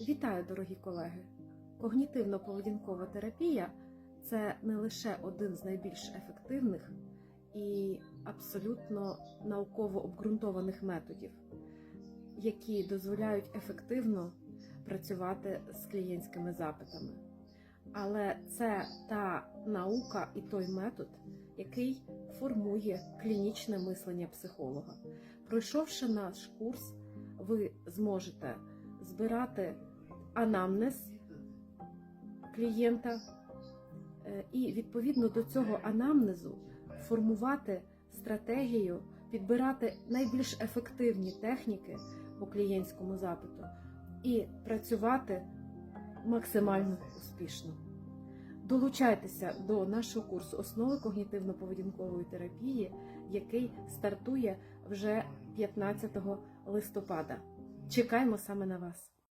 Вітаю, дорогі колеги! Когнітивно-поведінкова терапія це не лише один з найбільш ефективних і абсолютно науково обґрунтованих методів, які дозволяють ефективно працювати з клієнтськими запитами. Але це та наука і той метод, який формує клінічне мислення психолога. Пройшовши наш курс, ви зможете збирати анамнез клієнта е, і відповідно до цього анамнезу формувати стратегію, підбирати найбільш ефективні техніки по клієнтському запиту і працювати максимально успішно. Долучайтеся до нашого курсу основи когнітивно-поведінкової терапії, який стартує вже 15 листопада. Чекаємо саме на вас.